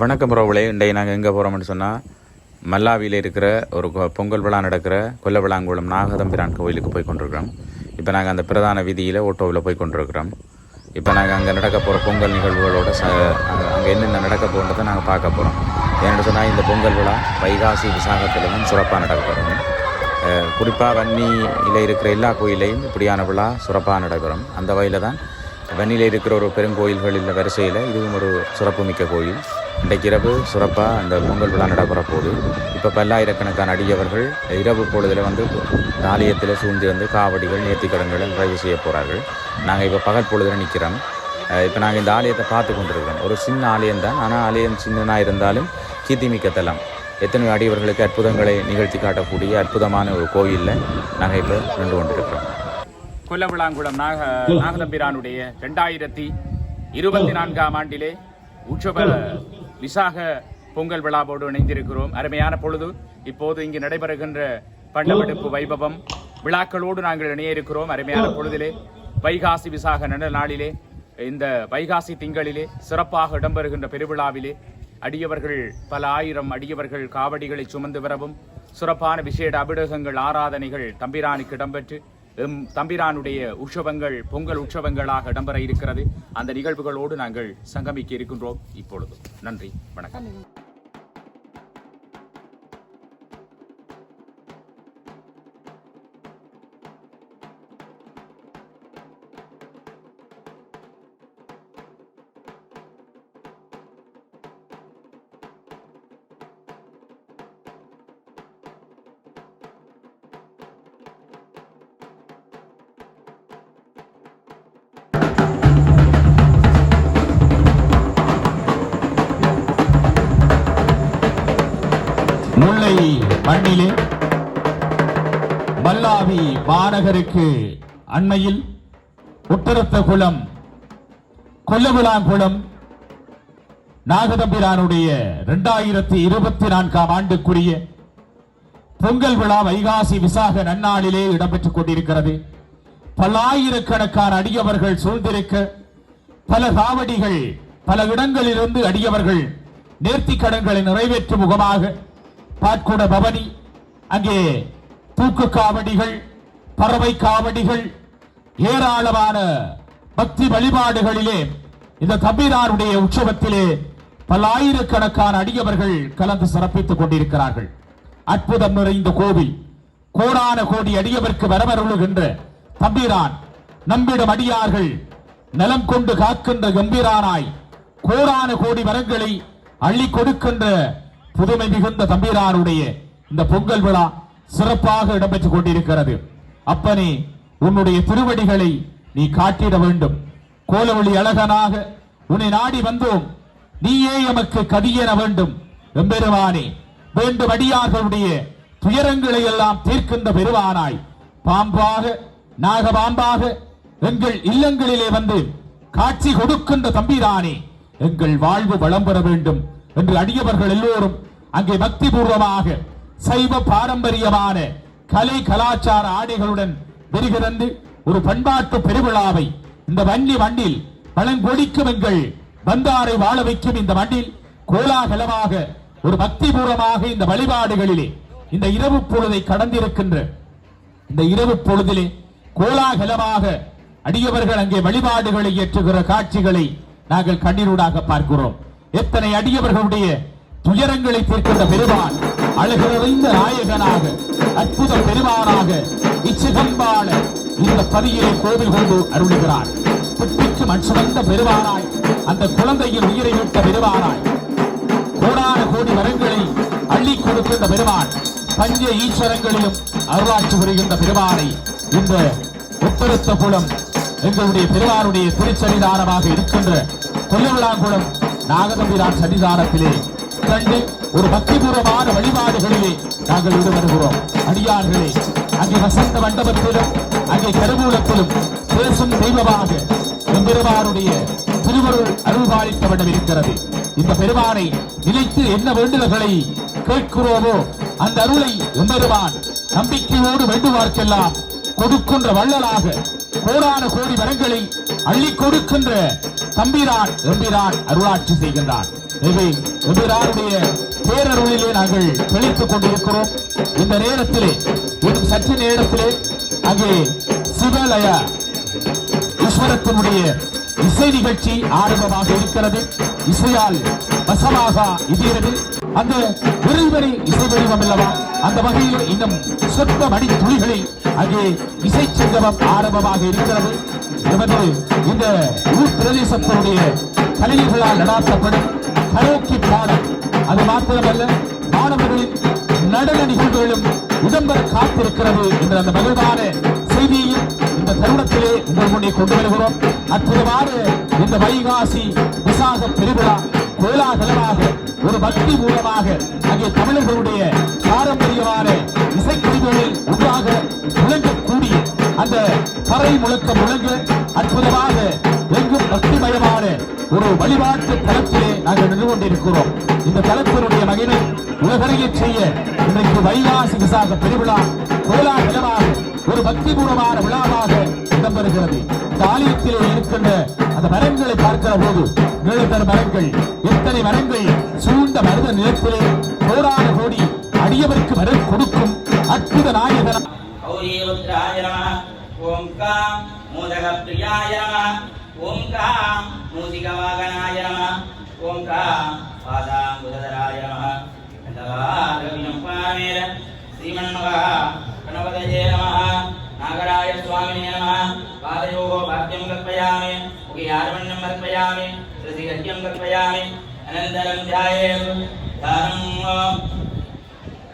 வணக்கம் ரோவலே இன்றைய நாங்கள் எங்கே போகிறோம்னு சொன்னால் மல்லாவியில் இருக்கிற ஒரு பொங்கல் விழா நடக்கிற கொல்லவிளாங்குளம் நாகதம்பிரான் கோயிலுக்கு போய் கொண்டிருக்கிறோம். இப்போ நாங்கள் அந்த பிரதான வீதியில் ஓட்டோவில் போய் கொண்டிருக்கிறோம். இப்போ நாங்கள் அங்கே நடக்க போகிற பொங்கல் நிகழ்வுகளோட ச அங்கே என்னென்ன நடக்க போகிறத நாங்கள் பார்க்க போகிறோம் ஏன்னு சொன்னால் இந்த பொங்கல் விழா வைகாசி விசாகத்திலும் சிறப்பாக நடக்கப்படும் குறிப்பாக வன்னியில் இருக்கிற எல்லா கோயிலையும் இப்படியான விழா சிறப்பாக நடைபெறும். அந்த வகையில் தான் வன்னியில் இருக்கிற ஒரு பெருங்கோயில்களில் வரிசையில் இதுவும் ஒரு சிறப்புமிக்க கோயில். இன்றைக்கு இரவு சிறப்பாக அந்த பொங்கல் விழா நடைபெற போகுது. இப்போ பல்லாயிரக்கணக்கான அடியவர்கள் இரவு பொழுதில் வந்து இந்த ஆலயத்தில் சூழ்ந்து வந்து காவடிகள் நேர்த்திக்கடன்களை நிறைவு செய்ய போகிறார்கள் நாங்கள் இப்போ பகல் பொழுதில் நிற்கிறோம் இப்போ நாங்கள் இந்த ஆலயத்தை பார்த்து கொண்டிருக்கிறோம். ஒரு சின்ன ஆலயம் தான். ஆனால் ஆலயம் சின்னனாக இருந்தாலும் கீர்த்திமிக்க தலம். எத்தனை அடியவர்களுக்கு அற்புதங்களை நிகழ்த்தி காட்டக்கூடிய அற்புதமான ஒரு கோயிலில் நாங்கள் இப்போ நின்று கொண்டிருக்கிறோம். கொல்லவிளாங்குளம் நாக நாகதம்பிரானுடைய ரெண்டாயிரத்தி இருபத்தி நான்காம் ஆண்டிலே உற்சவ விசாக பொங்கல் விழாவோடு இணைந்திருக்கிறோம். அருமையான பொழுது. இப்போது இங்கு நடைபெறுகின்ற பண்டமெடுப்பு வைபவம். விழாக்களோடு நாங்கள் இணைய இருக்கிறோம் அருமையான பொழுதிலே. வைகாசி விசாக நல்ல நாளிலே இந்த வைகாசி திங்களிலே சிறப்பாக இடம்பெறுகின்ற பெருவிழாவிலே அடியவர்கள் பல ஆயிரம் அடியவர்கள் காவடிகளை சுமந்து வரவும் சிறப்பான விசேட அபிடகங்கள் ஆராதனைகள் தம்பிரானுக்கு இடம்பெற்று எம் தம்பிரானுடைய உற்சவங்கள் பொங்கல் உற்சவங்களாக இடம்பெற இருக்கிறது. அந்த நிகழ்வுகளோடு நாங்கள் சங்கமிக்க இருக்கின்றோம். இப்பொழுது நன்றி வணக்கம். மண்ணிலே. மல்லாவி மாநகருக்கு அண்மையில் உத்தரத்த குளம் கொல்லவிளாங்குளம் நாகதம்பிரானுடைய இரண்டாயிரத்தி இருபத்தி நான்காம் ஆண்டுக்குரிய பொங்கல் விழா வைகாசி விசாக நன்னாளிலே இடம்பெற்றுக் கொண்டிருக்கிறது. பல்லாயிரக்கணக்கான அடியவர்கள் சூழ்ந்திருக்க பல காவடிகள் பல இடங்களிலிருந்து அடியவர்கள் நேர்த்திக் கடன்களை நிறைவேற்றும் முகமாக பாட்குட பவனி. அங்கே தூக்கு காவடிகள் பறவை காவடிகள் ஏராளமான பக்தி வழிபாடுகளிலே இந்த தம்பிராருடைய உற்சவத்திலே பல்லாயிரக்கணக்கான அடியவர்கள் கலந்து சிறப்பித்துக் கொண்டிருக்கிறார்கள். அற்புதம் நிறைந்த கோவில் கோடான கோடி அடியவர்க்கு வரவருளுகின்ற தம்பிரான் நம்பிடும் அடியார்கள் நலம் கொண்டு காக்கின்ற கம்பீரானாய் கோடான கோடி வரங்களை அள்ளி கொடுக்கின்ற புதுமை மிகுந்த தம்பிரானுடைய இந்த பொங்கல் விழா சிறப்பாக இடம்பெற்றுக் கொண்டிருக்கிறது. அப்பனே உன்னுடைய திருவடிகளை நீ காட்டிட வேண்டும். கோலவழி அழகனாக உன்னை நாடி வந்தோம். நீயே எமக்கு கதியென வேண்டும். எம்பெருமானே வேண்டும் அடியார்களுடைய துயரங்களை எல்லாம் தீர்க்கின்ற பெருவானாய் பாம்பாக நாகபாம்பாக எங்கள் இல்லங்களிலே வந்து காட்சி கொடுக்கின்ற தம்பிரானே எங்கள் வாழ்வு வளம் பெற வேண்டும். என்று அடியவர்கள் எல்லோரும் அங்கே பக்தி பூர்வமாக சைவ பாரம்பரியமான கலை கலாச்சார ஆடைகளுடன் வருகிறது. ஒரு பண்பாட்டு பெருவிழாவை இந்த வன்னி மண்ணில் பழங்கொடிக்கும் எங்கள் வந்தாரை வாழ வைக்கும் இந்த மண்ணில் கோலாகலமாக ஒரு பக்தி பூர்வமாக இந்த வழிபாடுகளிலே இந்த இரவு பொழுதை கடந்திருக்கின்ற இந்த இரவு பொழுதிலே கோலாகலமாக அடியவர்கள் அங்கே வழிபாடுகளை ஏற்றுகிற காட்சிகளை நாங்கள் கண்ணீரூடாக பார்க்கிறோம். எத்தனை அடியவர்களுடைய துயரங்களை தீர்க்கின்ற பெருமான் அழகிறறிந்த நாயகனாக அற்புத பெருமானாக இச்சிதம்பாள இந்த பதியிலே கோவில் கொண்டு அருளுகிறார். புட்டிக்கு மண் சுமந்த பெருமானாய் அந்த குழந்தையின் உயிரை விட்ட பெருமானாய் கோடான கோடி வரங்களை அள்ளி கொடுக்கின்ற பெருமான் பஞ்ச ஈஸ்வரங்களிலும் அருளாட்சி புரிகின்ற பெருமானை இந்த உப்பருத்த குளம் எங்களுடைய பெருமானுடைய திருச்சரிதானமாக இருக்கின்ற கொல்லவிழாங்குளம் நாகதம்பிரான் சன்னிதானத்திலே கண்டு ஒரு பக்திபூர்வமான வழிபாடுகளிலே நாங்கள் ஈடுபடுகிறோம். அடியார்களே அங்கே வசந்த மண்டபத்திலும் அங்கே கருவூலத்திலும் பேசும் தெய்வமாக எம்பெருமானுடைய திருவருள் அருள்பாலிக்க இருக்கிறது இந்த பெருமானை நினைத்து என்ன வேண்டுதல்களை கேட்கிறோமோ அந்த அருளை எம்பெருமான் நம்பிக்கையோடு வேண்டுவார்க்கெல்லாம் கொடுக்கின்ற வள்ளலாக கோடான கோடி வரங்களை அள்ளி கொடுக்கின்ற தம்பிரான் எம்பிரான் அருளாட்சி செய்கின்றான். இவை எம்பிரானுடைய பேரருளிலே நாங்கள் தெளித்துக் கொண்டிருக்கிறோம். இந்த நேரத்திலே இன்னும் சற்று நேரத்திலே அங்கே சிவலய ஈஸ்வரத்தினுடைய இசை நிகழ்ச்சி ஆரம்பமாக இருக்கிறது. இசையால் வசமாக இதுகிறது அந்த விரைவரை இசை வடிவம் அல்லவா? அந்த வகையில் இன்னும் சொற்ப மணி துளிகளில் அங்கே இசை சங்கமம் ஆரம்பமாக இருக்கிறது. எமது இந்த ஊர் பிரதேசத்தினுடைய கலைஞர்களால் நடாத்தப்படும் கரோக்கி பாடல். அது மாத்திரமல்ல மாணவர்களின் நடன நிகழ்வுகளும் இடம்பெற காத்திருக்கிறது என்ற அந்த மகிழ்வான செய்தியையும் இந்த தருணத்திலே உங்கள் முன்னே கொண்டு வருகிறோம். அற்புதமான இந்த வைகாசி விசாக பெருவிழா கோலாகலமாக ஒரு பக்தி மூலமாக அங்கே தமிழர்களுடைய பாரம்பரியமான இசைக்கருவிகளில் உண்டாக முழங்கக்கூடிய அந்த பறை முழக்க முழங்க அற்புதமாக எங்கும் பக்திமயமான ஒரு வழிபாட்டு தளத்திலே நாங்கள் நின்று கொண்டிருக்கிறோம். இந்த தளத்தினுடைய மகிமை உலகறிய செய்ய இன்றைக்கு வைகாசி விசாக பெருவிழா கோலாகலமாக ஒரு பக்திபூர்வமான விழாவாக இடம்பெறுகிறது. இந்த ஆலயத்திலே இருக்கின்ற அந்த மரங்களை பார்க்கிற போது நீளத்தர் மரங்கள் எத்தனை மரங்கள் சூழ்ந்த மருத நிலத்திலே கோடான கோடி அடியவருக்கு வர கொடுக்கும் அற்புத நாயகன்? ஓம் காம் மோதக பிரியாய ஓம் காம் மூதிக வாகனாய ஓம் காம் ஸ்ரீமன் மகா గణపతయే నమ నాగరాయ స్వామినే నమ పాదయో భాగ్యం కల్పయామి ముఖయార్వణ్యం కల్పయామి శృతిగత్యం కల్పయామి అనంతరం ధ్యాయే ధ్యానం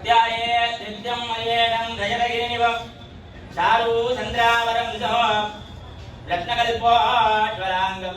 ధ్యాయే నిత్యం మయేదం గజరగిరినివం చారు చంద్రావరం రత్నకల్పోజ్వలాంగం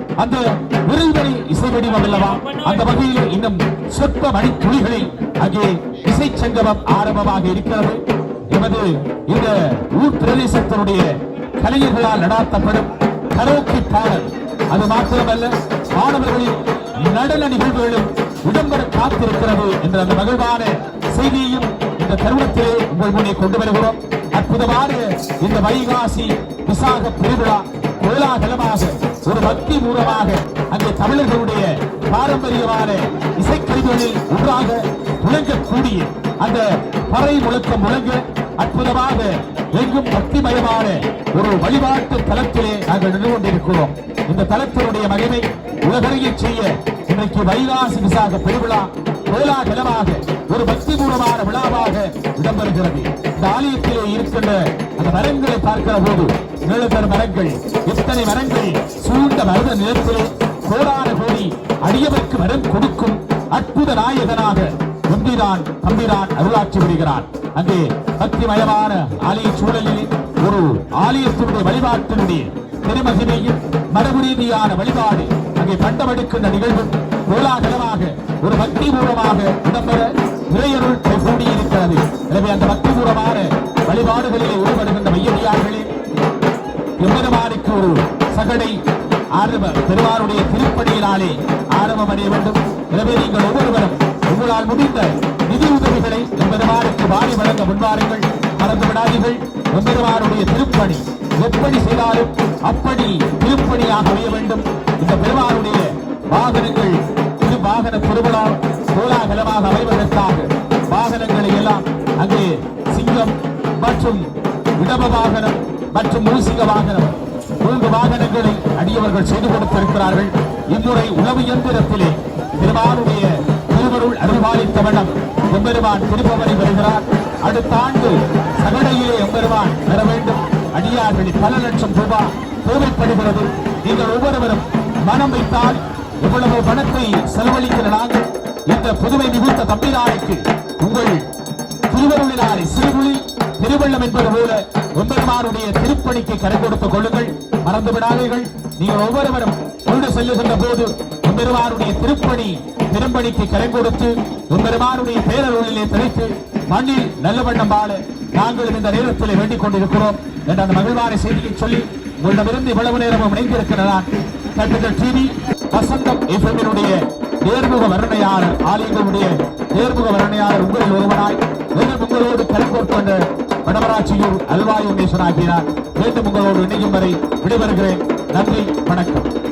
அந்த விருதுகளை இசைவடிவம் அல்லவா அந்த வகையில் இன்னும் சொற்ப மணி அங்கே இசை சங்கமம் ஆரம்பமாக இருக்கிறது. எமது இந்த ஊர் பிரதேசத்தினுடைய கலைஞர்களால் நடாத்தப்படும் கரோக்கி பாடல். அது மாத்திரமல்ல மாணவர்களின் நடன நிகழ்வுகளும் விளம்பர காத்திருக்கிறது என்ற அந்த மகிழ்வான செய்தியையும் இந்த தருணத்திலே உங்கள் முன்னே கொண்டு வருகிறோம். அற்புதமான இந்த வைகாசி விசாக பெருவிழா கோலாகலமாக ஒரு பக்தி மூலமாக அந்த தமிழர்களுடைய பாரம்பரியமான இசைக்கருவிகளில் ஒன்றாக முழங்கக்கூடிய அந்த பறை முழக்கம் முழங்க அற்புதமாக எங்கும் பக்திமயமான ஒரு வழிபாட்டு தளத்திலே நாங்கள் நின்று கொண்டிருக்கிறோம். இந்த தளத்தினுடைய மகிமை உலகறிய செய்ய இன்றைக்கு வைகாசி விசாக பெருவிழா கோலாகலமாக ஒரு பக்திபூர்வமான விழாவாக இடம்பெறுகிறது. இந்த ஆலயத்திலே இருக்கின்ற அந்த மரங்களை பார்க்கிற போது நிழல் மரங்கள் எத்தனை மரங்கள் சூழ்ந்த மருத நிலத்திலே கோடான கோடி அடியவருக்கு மரம் கொடுக்கும் அற்புத நாயகனாக நம்பிரான் தம்பிரான் அருளாட்சி புரிகிறான். அங்கே பக்திமயமான ஆலய சூழலில் ஒரு ஆலயத்தினுடைய வழிபாட்டினுடைய பெருமகிமையும் மரபு ரீதியான வழிபாடு அங்கே பண்டமெடுக்கின்ற நிகழ்வு கோலாகலமாக ஒரு பக்தி மூலமாக இடம்பெற இறையருள் கூடியிருக்கிறது. எனவே அந்த பக்தி பூர்வமான வழிபாடுகளிலே ஈடுபடுகின்ற மையடியார்களே எம்பெருமானுக்கு ஒரு சகடை ஆரம்ப பெருமானுடைய திருப்படியினாலே ஆரம்பம் அடைய வேண்டும். எனவே நீங்கள் ஒவ்வொருவரும் உங்களால் முடிந்த நிதி உதவிகளை எம்பெருமானுக்கு வாரி வழங்க முன்வாருங்கள். மறந்து விடாதீர்கள். எம்பெருமானுடைய திருப்பணி எப்படி செய்தாலும் அப்படி திருப்பணியாக அமைய வேண்டும். இந்த பெருமானுடைய வாகனங்கள் வாகன திருவிழா கோலாகலமாக அமைவதற்காக வாகனங்களை எல்லாம் அங்கே சிங்கம் மற்றும் இடப வாகனம் மற்றும் மூசிக வாகனம் மூன்று வாகனங்களை அடியவர்கள் செய்து கொடுத்திருக்கிறார்கள். இம்முறை உணவு இயந்திரத்திலே பெருமானுடைய திருவருள் அருள்பாலித்த வண்ணம் எம்பெருமான் திருப்பவரை வருகிறார் அடுத்த ஆண்டு சகடையிலே எம்பெருமான் பெற வேண்டும். அடியார்களில் பல லட்சம் ரூபாய் தேவைப்படுகிறது. நீங்கள் ஒவ்வொருவரும் மனம் வைத்தால் இவ்வளவு பணத்தை செலவழிக்கிற நாங்கள் இந்த புதுமை மிகுந்த தம்பிரானுக்கு உங்கள் திருவருளினாரை சிறுகுழி திருவள்ளம் என்பது போல உம்பெருமானுடைய திருப்பணிக்கு கரை கொடுத்துக் கொள்ளுங்கள். மறந்து விடாதீர்கள். நீங்கள் ஒவ்வொருவரும் கொண்டு செல்லுகின்ற போது உம்பெருமானுடைய திருப்பணி திருப்பணிக்கு கரை கொடுத்து உம்பெருமானுடைய பேரருளிலே திளைத்து மண்ணில் நல்ல வண்ணம் வாழ நாங்களும் இந்த நேரத்தில் வேண்டிக் கொண்டிருக்கிறோம் என்ற அந்த மகிழ்வான செய்தியை சொல்லி உங்களிடமிருந்து இவ்வளவு நேரமும் இணைந்திருக்கிறதான் கேபிட்டல் டிவி வசந்தம் எஃப்எம்மினுடைய நேர்முக வர்ணையாளர் ஆலயங்களுடைய நேர்முக வர்ணையாளர் உங்களில் ஒருவனாய் மீண்டும் உங்களோடு கலங்கோர்ப்பு வந்த வடமராட்சியூர் அல்வாய் ஆகியார் மீண்டும் உங்களோடு இணையும் வரை விடைபெறுகிறேன். நன்றி வணக்கம்.